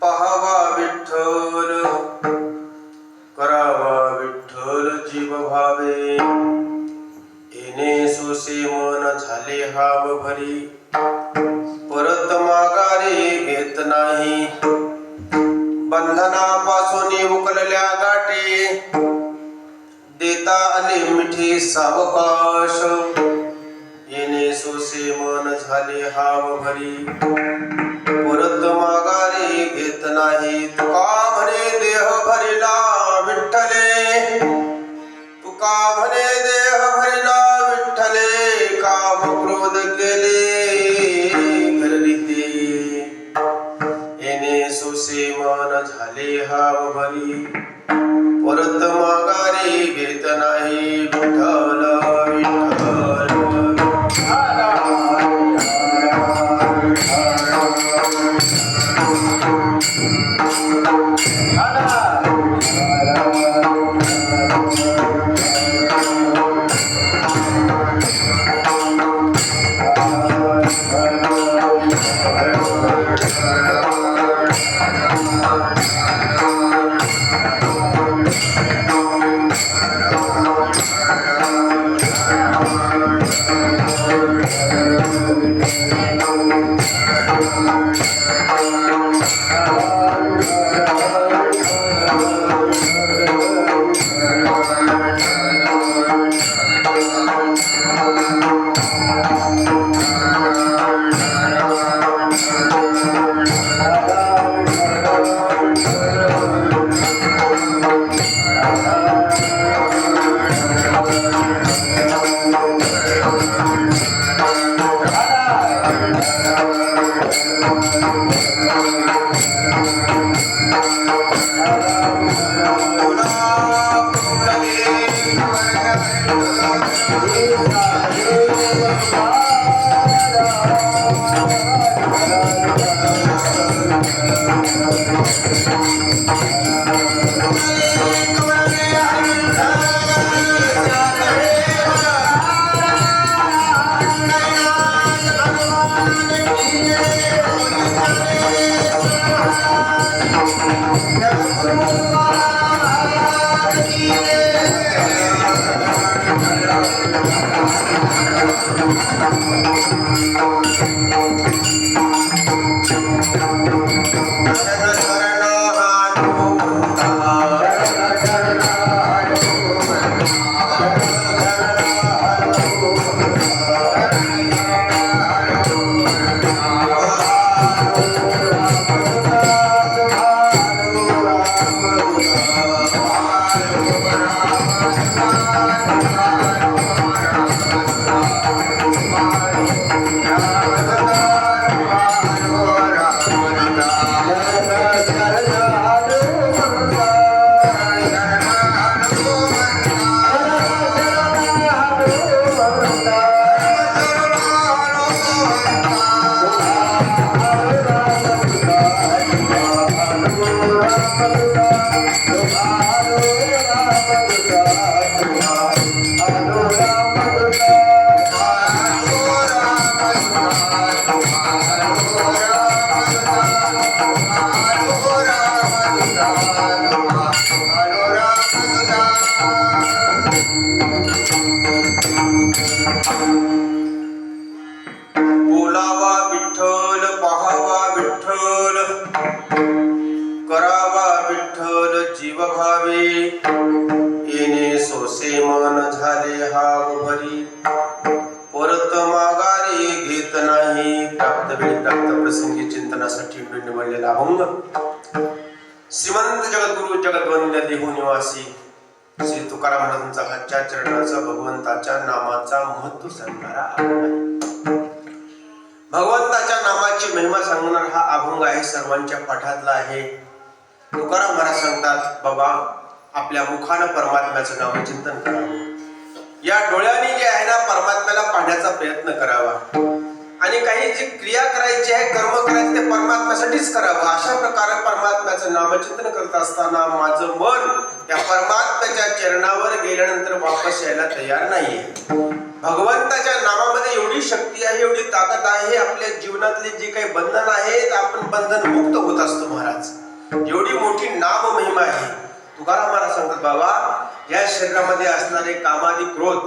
पहावा विठ्ठल झाले हा भरी परत माघारी घेत नाही. निवासी श्री तुकाराम महाराजांचा हातच्या चरणाचा भगवंताच्या नामाचा महत्त्व सांगणारा भगवंताच्या नामाची महिमा सांगणार हा अभंग आहे सर्वांच्या पाठातला आहे. तुकाराम महाराज सांगतात बाबा आपल्या मुखानं परमात्म्याचं नाव चिंतन करावं. या डोळ्याने जे आहे ना परमात्म्याला पाहण्याचा प्रयत्न करावा. आणि काही जी क्रिया करायची आहे कर्म करायचे ते परमात्म्यासाठीच करावं. अशा प्रकारे परमात्म्याचं नामचिंतन करत असताना माझं मन या परमात्म्याच्या चरणावर गेल्यानंतर वापस यायला तयार नाहीये. भगवंताच्या नामामध्ये एवढी शक्ती आहे एवढी ताकद आहे आपल्या जीवनातले जे काही बंधन आहेत आपण बंधन मुक्त होत असतो महाराज. एवढी मोठी नाम महिमा आहे. तुकाराम महाराज सांगतात बाबा या शरीरामध्ये असणारे कामादी क्रोध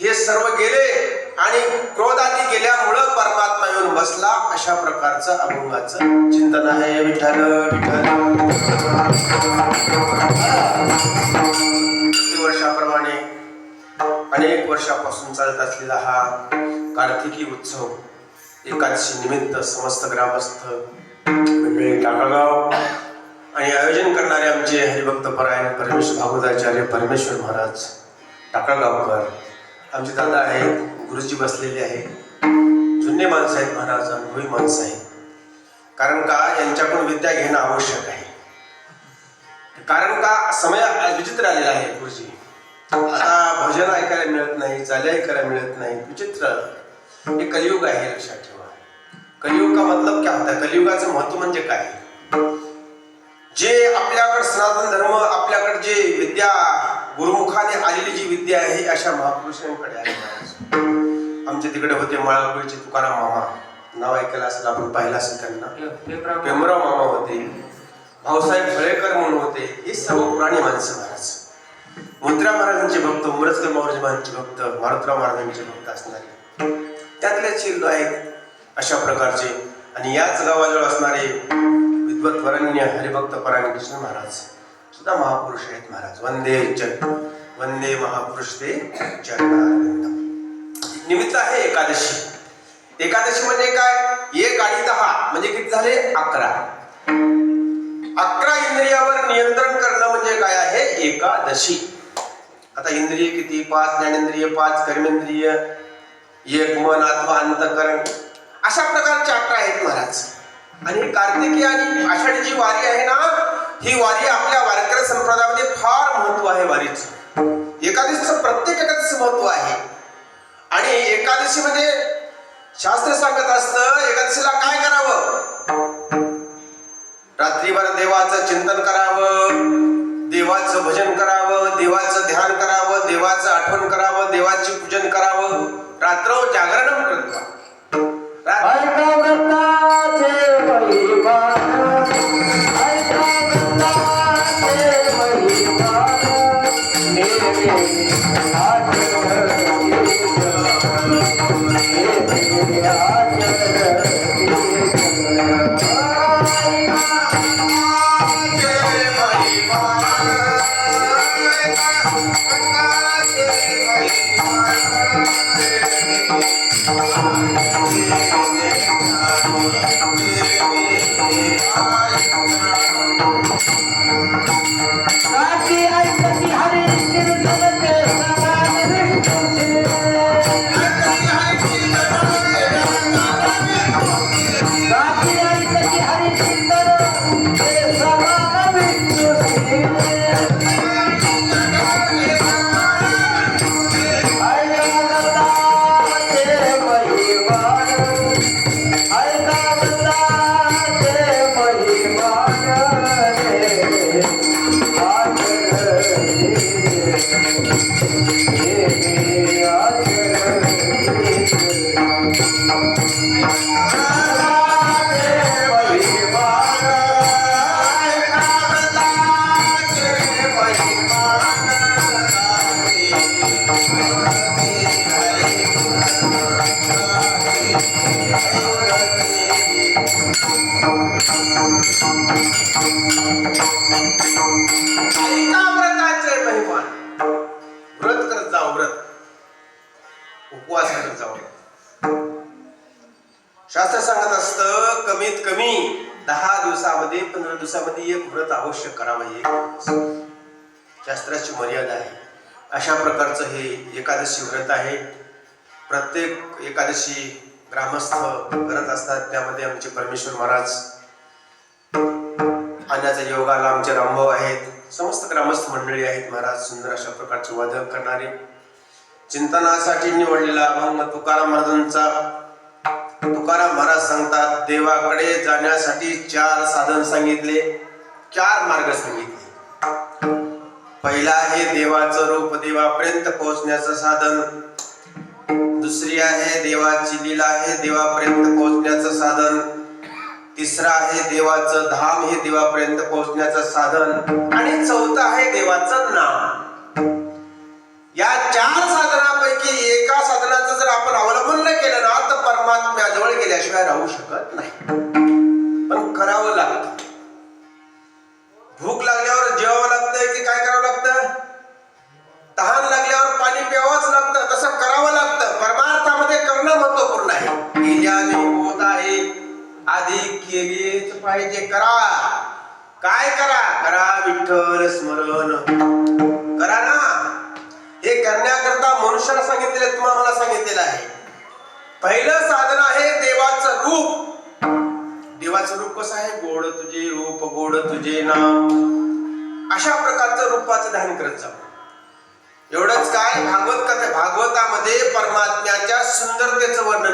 हे सर्व गेले आणि क्रोधाने गेल्यामुळं परमात्मा येऊन बसला अशा प्रकारचं अभंगाचं. चिंतन आहे विठ्ठल विठ्ठल. वर्षाप्रमाणे अनेक वर्षापासून चालत असलेला हा कार्तिकी उत्सव एकादशी निमित्त समस्त ग्रामस्थ टाकागाव आणि आयोजन करणारे आमचे हरिभक्त परायण परमेश्वर भागवताचार्य परमेश्वर महाराज टाकागावकर आमचे दादा आहेत गुरुजी बसलेले आहेत. जुने माणसं आहेत महाराज अनुभवी माणसं आहेत. कारण का? यांच्याकडून विद्या घेणं आवश्यक आहे. कारण का? समय विचित्र आलेला आहे गुरुजी. आता भजन ऐकायला मिळत नाही चाले ऐकायला मिळत नाही विचित्र. हे कलियुग आहे लक्षात ठेवा. कलियुग का मतलब क्या होता कलियुगाचं महत्त्व म्हणजे काय? जे आपल्याकडे सनातन धर्म आपल्याकडे जे विद्या गुरुमुखाने आलेली जी विद्या आहे अशा महापुरुषांकडे आहे. आमच्या तिकडे होते माळापुरीचे तुकाराम मामा. नाव ऐकायला असेल आपण पाहिलं असेल त्यांना. पेमराव मामा. होते. भाऊसाहेब फळेकर म्हणून होते. हे सर्व पुराणी माणसं महाराज. मुद्रा महाराजांचे भक्त उमरजकर महाराजांचे भक्त मारुतराव महाराजांचे भक्त असणारे. त्यातले चिल्लो आहेत अशा प्रकारचे. आणि याच गावाजवळ असणारे विद्वत वरण्य हरिभक्त परायण कृष्ण महाराज. सुद्धा महापुरुष आहेत महाराज. वंदे जग वंदे महापुरुष ते चरणारविंदम. निमित्त आहे एकादशी. एकादशी म्हणजे काय? एक आणि दहा म्हणजे किती झाले? अकरा. अकरा इंद्रियावर नियंत्रण करणं म्हणजे काय आहे? एकादशी. आता इंद्रिय किती? पाच ज्ञानेंद्रिय पाच कर्मेंद्रिय एक मन अथवा अंतकरण. अशा प्रकारचे अकरा आहेत महाराज. आणि कार्तिकी आणि आषाढी जी वारी आहे ना ही वारी आपल्या वारकरी संप्रदायामध्ये फार महत्त्व आहे वारीचं. एकादशीचं प्रत्येक एकादशीचं महत्त्व आहे. आणि एकादशी म्हणजे शास्त्र सांगत असतं एकादशीला काय करावं? रात्रीभर देवाचं चिंतन करावं देवाचं भजन करावं देवाचं ध्यान करावं देवाचं आठवण करावं देवाची शास्त्राची मर्यादा आहे. अशा प्रकारचं हे एकादशी व्रत आहे. प्रत्येक एकादशी ग्रामस्थ करत असतात. त्यामध्ये आमचे परमेश्वर महाराज आणण्याचा योगाला आमचे रामभाऊ आहेत. समस्त ग्रामस्थ मंडळी आहेत महाराज सुंदर अशा प्रकारचे वादक करणारे. चिंतनासाठी निवडलेला अभंग तुकाराम महाराजांचा. तुकाराम महाराज सांगतात देवाकडे जाण्यासाठी चार साधन सांगितले चार मार्ग सांगितले. पहिला आहे देवाचं रूप देवापर्यंत पोहोचण्याचं साधन. दुसरी आहे देवाची लीला आहे देवापर्यंत पोहोचण्याचं साधन. तिसरं आहे देवाचं धाम हे देवापर्यंत पोहोचण्याचं साधन. आणि चौथा आहे देवाचं नाम. या चार साधनापैकी एका साधनाचं जर आपण अवलंबन केलं ना तर परमात्म्याजवळ गेल्याशिवाय राहू शकत नाही.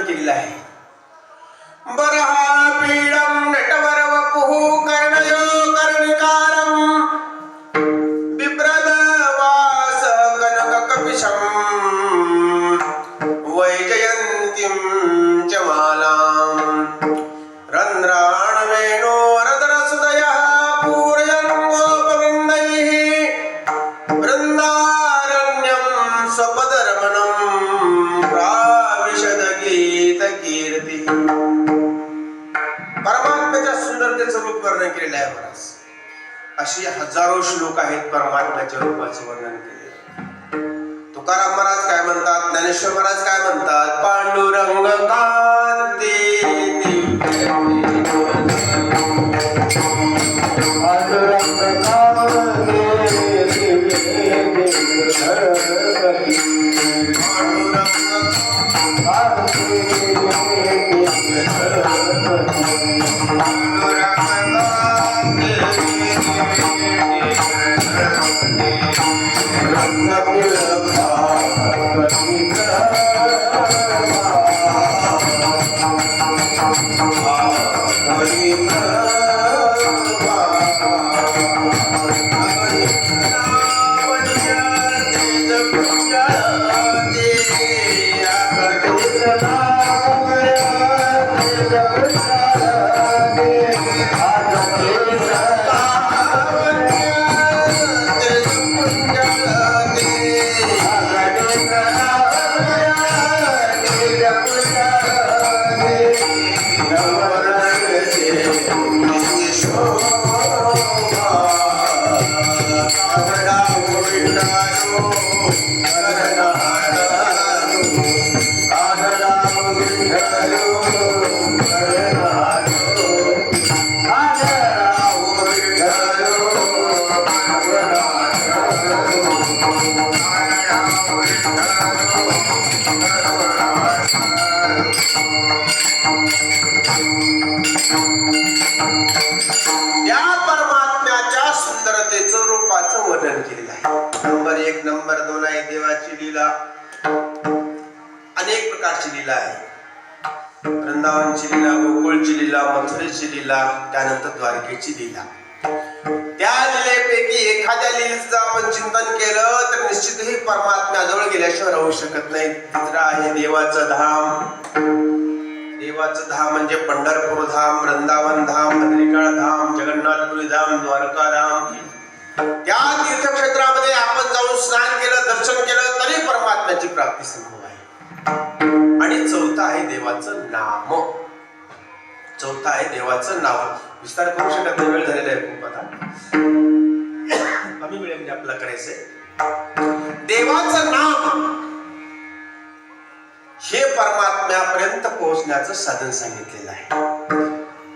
केलेला आहे. बरहा पीडम अशी हजारो श्लोक आहेत परमात्म्याच्या रूपाचे वर्णन केले. तुकाराम महाराज काय म्हणतात? ज्ञानेश्वर महाराज काय म्हणतात? पांडुरंग का प्रकारची लीला. अनेक प्रकारची लीला आहे. वृंदावनची लीला गोकुळची लीला मथुरेची लीला त्यानंतर द्वारकेची लीला. त्या लीलेपैकी एखाद्या लीलेचं आपण चिंतन केलं तर निश्चितही परमात्म्याजवळ गेल्याशिवाय राहू शकत नाही. तिसरं आहे देवाचं धाम. देवाचं धाम म्हणजे पंढरपूर धाम वृंदावन धाम हरिकाळ धाम जगन्नाथपुरी धाम द्वारका धाम. त्या तीर्थक्षेत्रामध्ये आपण जाऊन स्नान केलं दर्शन केलं तरी परमात्म्याची आहे. आणि चौथा आहे देवाचं नाम. चौथा आहे देवाचं नाव. विस्तार करू शकत नाही वेळ झालेला आहे खूप आता. कमी वेळेमध्ये आपल्याला करायचंय देवाचं नाम. हे परमात्म्यापर्यंत पोहोचण्याचं साधन सांगितलेलं आहे.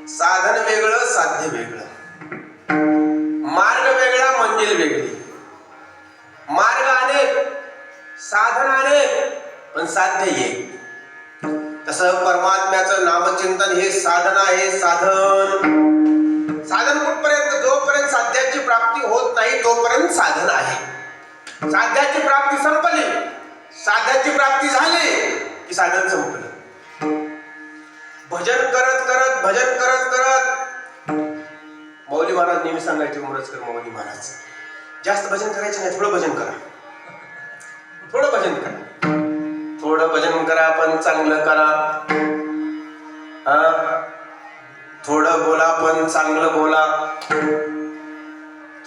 साधन वेगळं साध्य वेगळं. मार्ग वेगळा मंजिल वेगळी. मार्ग अनेक साधन अनेक पण साध्य एक तसं परमात्म्याचं नामचिंतन हे साधन आहे साधन. साधन कुठपर्यंत? जोपर्यंत साध्याची प्राप्ती होत नाही तोपर्यंत साधन आहे. साध्याची प्राप्ती संपली. साध्याची प्राप्ती झाली की साधन संपलं. भजन करत करत भजन करत करत मौली महाराज नेहमी सांगायचे उमरजकर मौली महाराज जास्त भजन करायचे नाही थोडं भजन करा. थोडं भजन करा. थोडं भजन करा पण चांगलं करा. हा? थोडं बोला पण चांगलं बोला.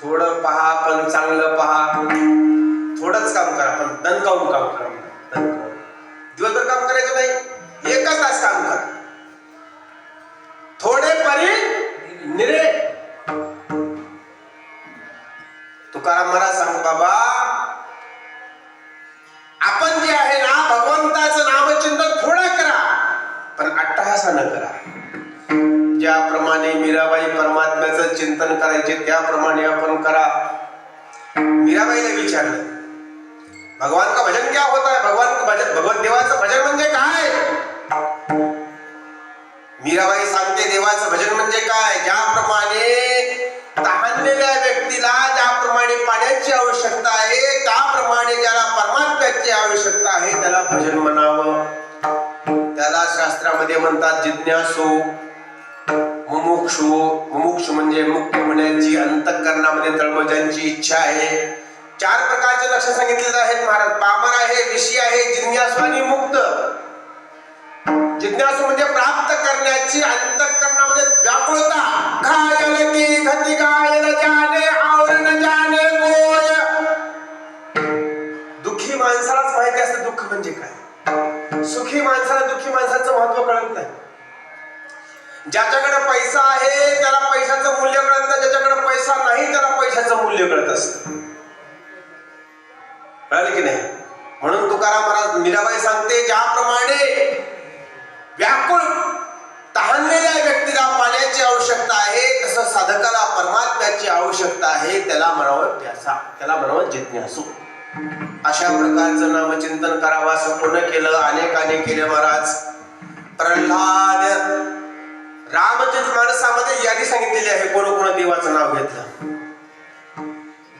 थोडं पहा पण चांगलं पहा. थोडंच काम करा पण दणकावून काम करा. दणकावून. दिवसभर काम करायचं नाही एकच तास काम करा. थोडे परी निरे. तुकाराम महाराज सांग बाबा आपण जे आहे ना भगवंताचं नामचिंतन थोडं करा पण अट्टहासानं करा. ज्याप्रमाणे मीराबाई परमात्म्याचं चिंतन करायचे त्याप्रमाणे आपण करा. मीराबाईने विचारलं भगवान का भजन क्या होता है? भगवान का भजन भगवान देवाचं भजन म्हणजे काय? मीराबाई सांगते देवाचं भजन म्हणजे काय? ज्याप्रमाणे भजन म्हणावं त्याला शास्त्रामध्ये म्हणतात जिज्ञासो मुमुक्षु. मुमुक्षु म्हणजे मुक्त होण्याची अंतकरणामध्ये तळमजांची इच्छा आहे. चार प्रकारचे लक्ष सांगितलेले आहेत महाराज. पामर आहे विषय आहे जिज्ञासू आणि मुक्त. जिज्ञासू म्हणजे प्राप्त करण्याची अंतकरणामध्ये व्याकुळता. घायल की घती घायल जाणे आवरण जाणे गोय माणसालाच माहिती असतं दुःख म्हणजे काय? सुखी माणसाला दुःखी माणसाचं महत्त्व कळत नाही. ज्याच्याकडे पैसा आहे त्याला पैशाचं मूल्य कळत नाही. ज्याच्याकडे पैसा नाही त्याला पैशाचं मूल्य कळत असत. कळलं की नाही? म्हणून तुकाराम महाराज मीराबाई सांगते ज्याप्रमाणे व्याकुळ तहानलेल्या व्यक्तीला पाण्याची आवश्यकता आहे तसं साधकाला परमात्म्याची आवश्यकता आहे त्याला म्हणावं प्यासा त्याला म्हणावं जिज्ञासू. अशा प्रकारचं नामचिंतन करावा असं पूर्ण केलं अनेकाने केले महाराज. प्रल्हाद रामचरित मानसामध्ये यादी सांगितलेली आहे कोण कोण देवाचं नाव घेतलं.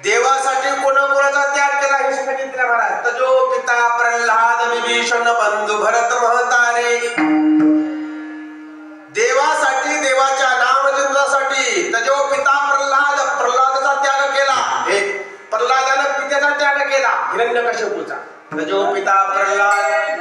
देवासाठी कोण कोणाचा त्याग केला हे सांगितलं महाराज. तजो पिता प्रल्हाद विभीषण बंधू भरत महतारे. देवासाठी देवाच्या नामचिंतनासाठी तजो पिता प्रल्हाद प्रल्हादचा त्याग केला. प्रल्हादानं पित्याचा त्याग केला. हिरण्यकश्यपूचा. जो पिता प्रल्हाद.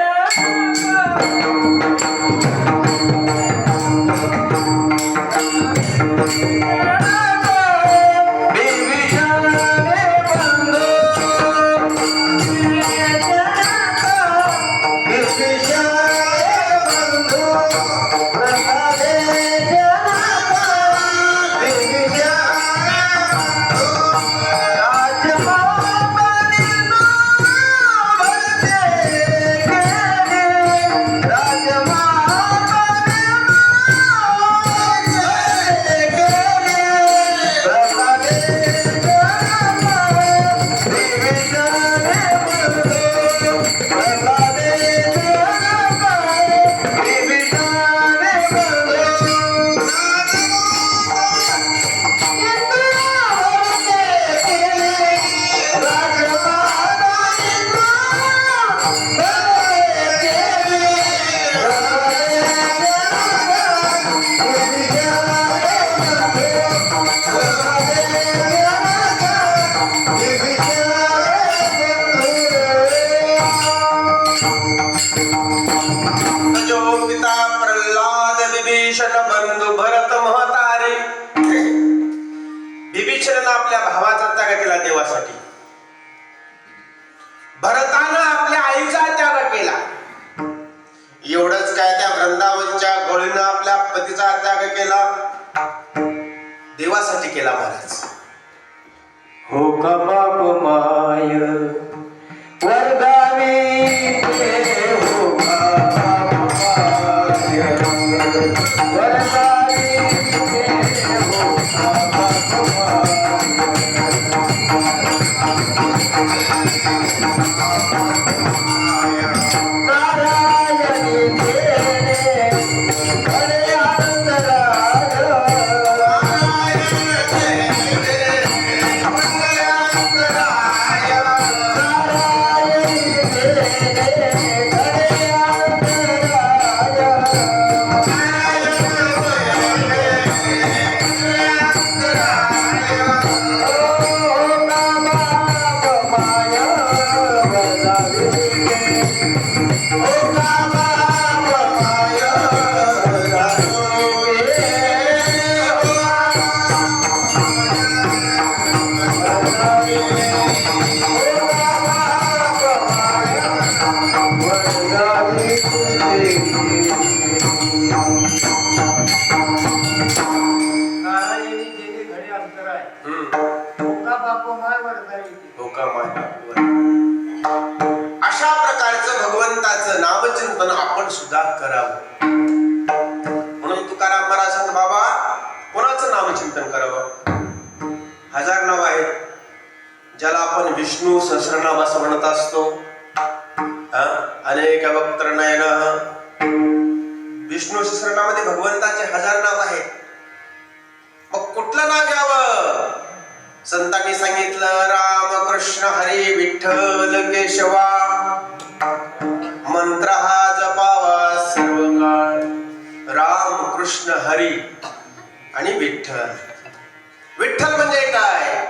केला देवासाठी केला महाराज. हो का बाप माय? वर्गावी हो का बाप माय? नामचिंतन आपण सुद्धा करावं. म्हणून तुकाराम महाराज बाबा कोणाचं नामचिंतन करावं? हजार नाव आहेत ज्याला आपण विष्णू सहस्रनाम असं म्हणत असतो. अनेक भक्त नयन. विष्णू सहस्रनामध्ये भगवंताचे हजार नाव आहेत. मग कुठलं नाव घ्यावं? संतांनी सांगितलं राम कृष्ण हरी विठ्ठल केशवा मंत्र हा सर्वंगाळ राम कृष्ण हरी आणि विठ्ठल. विठ्ठल म्हणजे काय?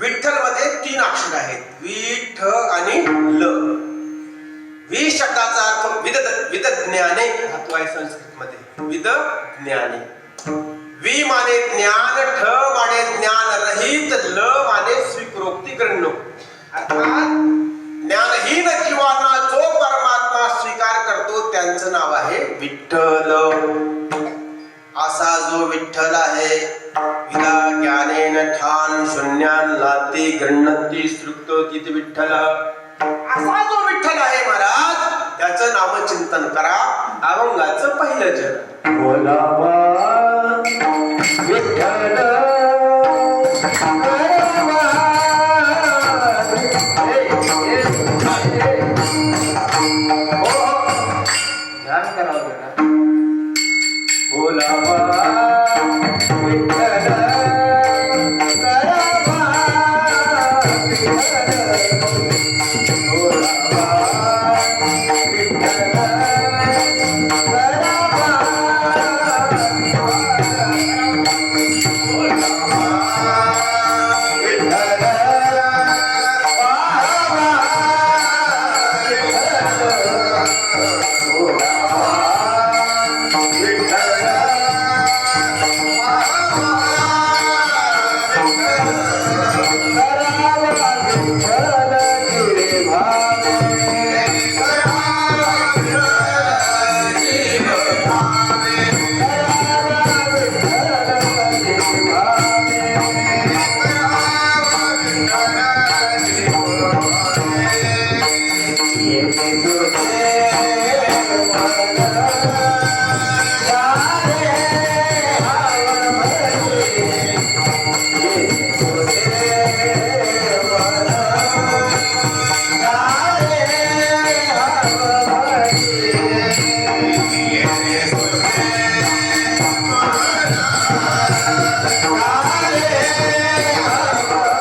विठ्ठलमध्ये तीन अक्षर आहेत. विठ आणि ल. वि शब्दाचा अर्थ विद विद ज्ञाने धातू आहे संस्कृत मध्ये विद ज्ञाने वि माने ज्ञान ठ माने ज्ञान रहित ल माने स्वीकृक्ती करणं अर्थात त्यांचं नाव आहे विठ्ठल. असा जो विठ्ठल आहे विना ज्ञानेन ठान शून्यान लाते गणती सृक्त तिथे विठ्ठल. असा जो विठ्ठल आहे महाराज त्याच नाव चिंतन करा अभंगाचं पहिलं जन बोलावा विठ्ठल.